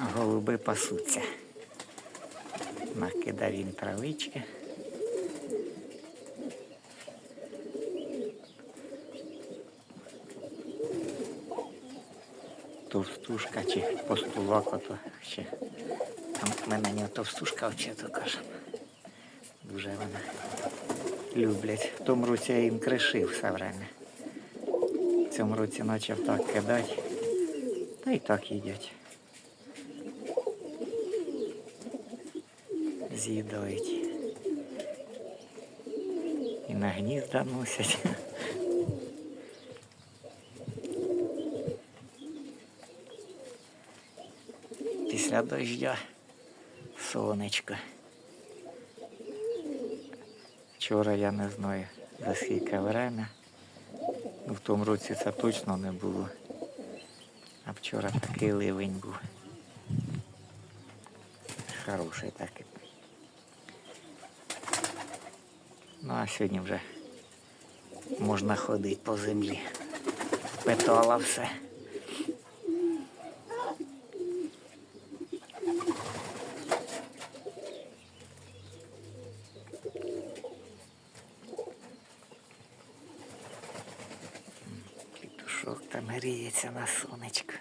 голуби пасуться. Накидав він травички. Товстушка чи постулок, ото ще. Там ми на нього товстушка вчито кажемо. Дуже вона люблять. В тому році я їм кришив все время. В цьому році почав так кидати. Та й так їдять. З'їдають. І на гнізда носять. Після дождя сонечко. Вчора я не знаю за скільки время. Ну, в тому році це точно не було. А вчора такий ливень був. Хороший такий. Ну а сьогодні вже можна ходити по землі. Питала все. Петушок там гріється на сонечко.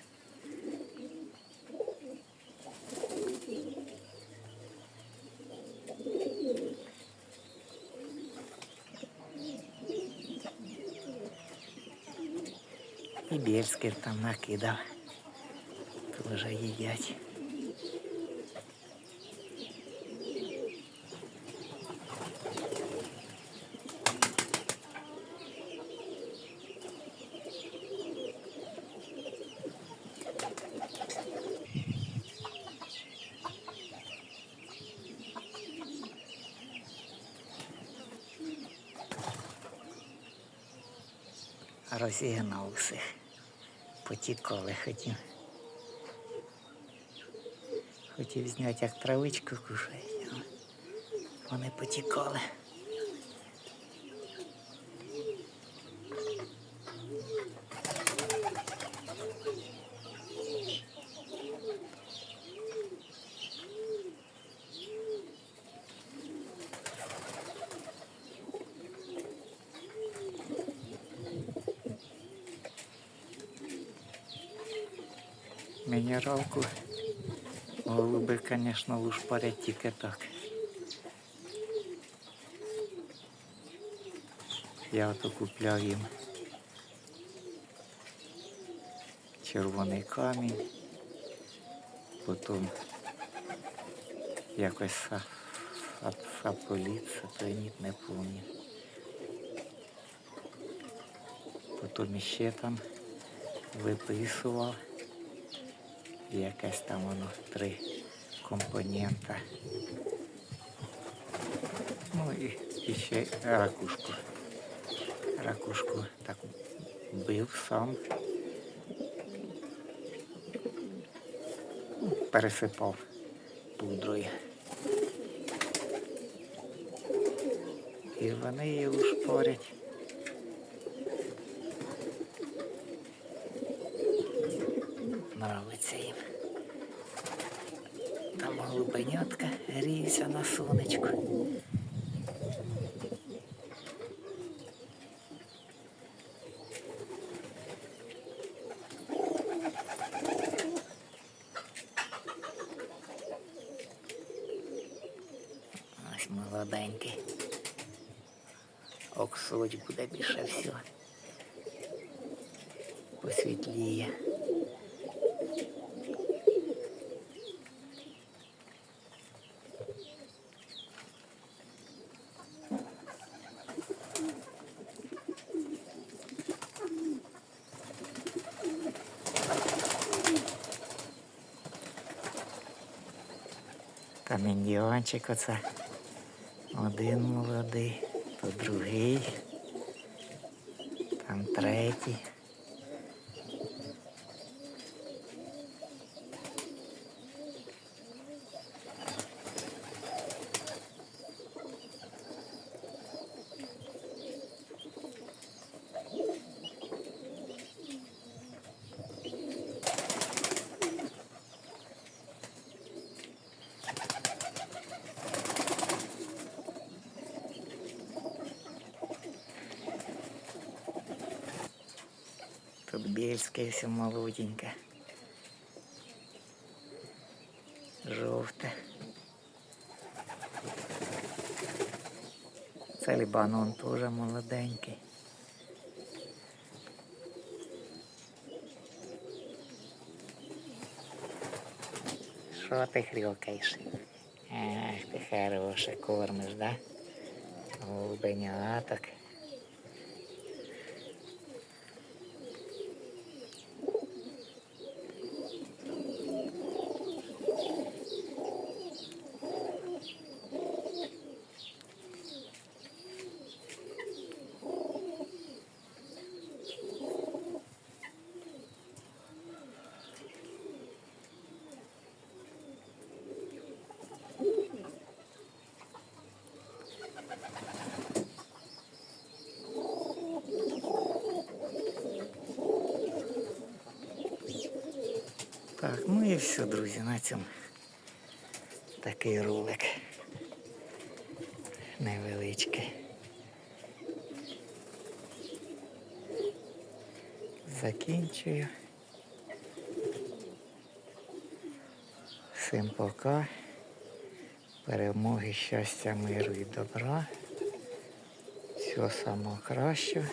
І Бєльський там накидав. Тоже їдять. Розігнав усіх. Потікали хотів. Хотів зняти, як травичку кушають. Вони потікали. Мінералку голуби, звісно, лушпарять тільки так. Я ото купляв їм червоний камінь, потім якось са- са- саполіт, сатоніт, не пам'ятаю. Потім іще там виписував. Якесь там воно три компонента. Ну і, і ще ракушку. Ракушку так бив сам. Ну, Пересипав пудрою. І вони її ушпорять. Нравиться їм. Там голубенятка гріється на сонечку. Ось молоденький. Оксоч буде більше всього. Посвітліє. Там оце. Один молодий, то другий, там третій. Сельське, все молоденьке. Жовте. Це Лібанон теж молоденький. Що ти хрюкаєш? Ах, ти хороше кормиш, да? Голубеняток. Так, ну і все, друзі, на цьому такий ролик. Невеличкий. Закінчую. Всім пока. Перемоги, щастя, миру і добра. Всього самого кращого.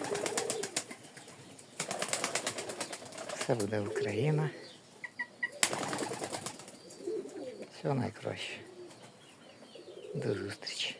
Все буде Україна. Всього найкраще. До зустрічі.